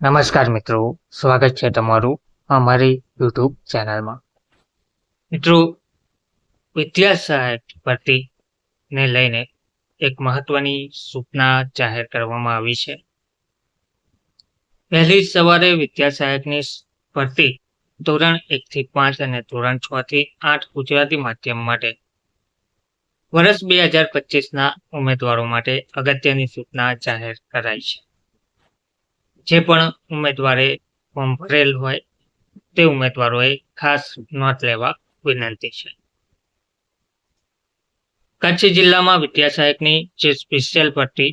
નમસ્કાર મિત્રો, સ્વાગત છે તમારું અમારી યુટ્યુબ ચેનલમાં. મિત્રો, વિદ્યા સહાયક ભરતીને લઈને એક મહત્વની સૂચના જાહેર કરવામાં આવી છે. વહેલી સવારે વિદ્યા સહાયકની ભરતી ધોરણ એકથી પાંચ અને ધોરણ છ થી આઠ ગુજરાતી માધ્યમ માટે વર્ષ બે હજાર પચીસના ઉમેદવારો માટે અગત્યની સૂચના જાહેર કરાઈ છે. જે પણ ઉમેદવારે ફોર્મ ભરેલ હોય, તે ઉમેદવારોએ ખાસ નોંધ લેવા વિનંતી છે. કચ્છ જિલ્લામાં વિદ્યા સહાયકની જે સ્પેશિયલ ભરતી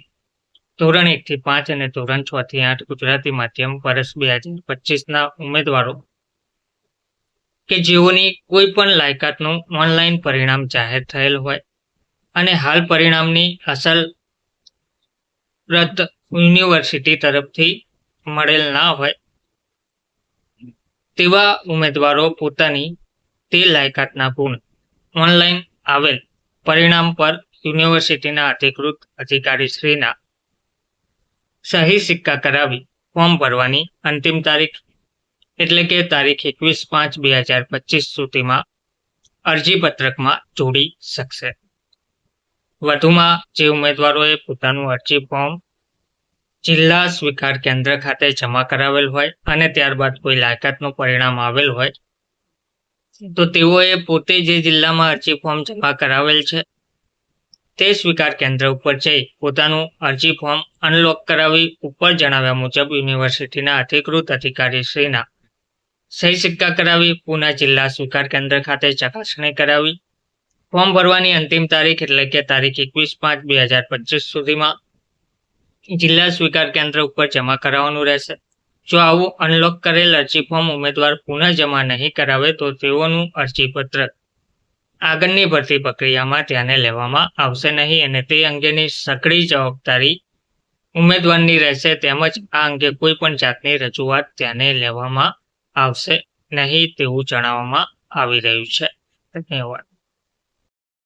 ધોરણ એક થી પાંચ અને ધોરણ છ થી આઠ ગુજરાતી માધ્યમ વર્ષ બે હજાર પચીસના ઉમેદવારો કે જેઓની કોઈ પણ લાયકાતનું ઓનલાઈન પરિણામ જાહેર થયેલ હોય અને હાલ પરિણામની અસલ રદ યુનિવર્સિટી તરફથી મળેલ ના હોય, તેવા ઉમેદવારો પોતાની તે લાયકાતના ગુણ ઓનલાઈન આવેલ પરિણામ પર યુનિવર્સિટીના અધિકૃત અધિકારીશ્રીના સહી સિક્કા કરાવી ફોર્મ ભરવાની અંતિમ તારીખ એટલે કે તારીખ એકવીસ પાંચ બે હજાર પચીસ સુધીમાં અરજીપત્રકમાં જોડી શકશે. વધુમાં જે ઉમેદવારોએ પોતાનું અરજી ફોર્મ જિલ્લા સ્વીકાર કેન્દ્ર ખાતે જમા કરાવેલ હોય અને ત્યારબાદ કોઈ લાયકાતનું પરિણામ આવેલ હોય, તો તેઓએ પોતે જે જિલ્લામાં અરજી ફોર્મ જમા કરાવેલ છે, તે સ્વીકાર કેન્દ્ર ઉપર જઈ પોતાનું અરજી ફોર્મ અનલોક કરાવી ઉપર જણાવ્યા મુજબ યુનિવર્સિટીના અધિકૃત અધિકારીશ્રીના સહી સિક્કા કરાવી, પુના જિલ્લા સ્વીકાર કેન્દ્ર ખાતે ચકાસણી કરાવી. ફોર્મ ભરવાની અંતિમ તારીખ એટલે કે તારીખ એકવીસ પાંચ બે હજાર પચીસ સુધીમાં જિલ્લા સ્વીકાર કેન્દ્ર ઉપર જમા કરાવવાનું રહેશે. જો આવું અનલોક કરેલ અરજી ફોર્મ ઉમેદવાર પુનઃ જમા નહીં કરાવે તો તેઓનું અરજીપત્ર આગળની ભરતી પ્રક્રિયામાં ધ્યાને લેવામાં આવશે નહીં અને તે અંગેની સકળી જવાબદારી ઉમેદવારની રહેશે તેમજ આ અંગે કોઈ પણ જાતની રજૂઆત ધ્યાને લેવામાં આવશે નહીં તેવું જણાવવામાં આવી રહ્યું છે. ધન્યવાદ.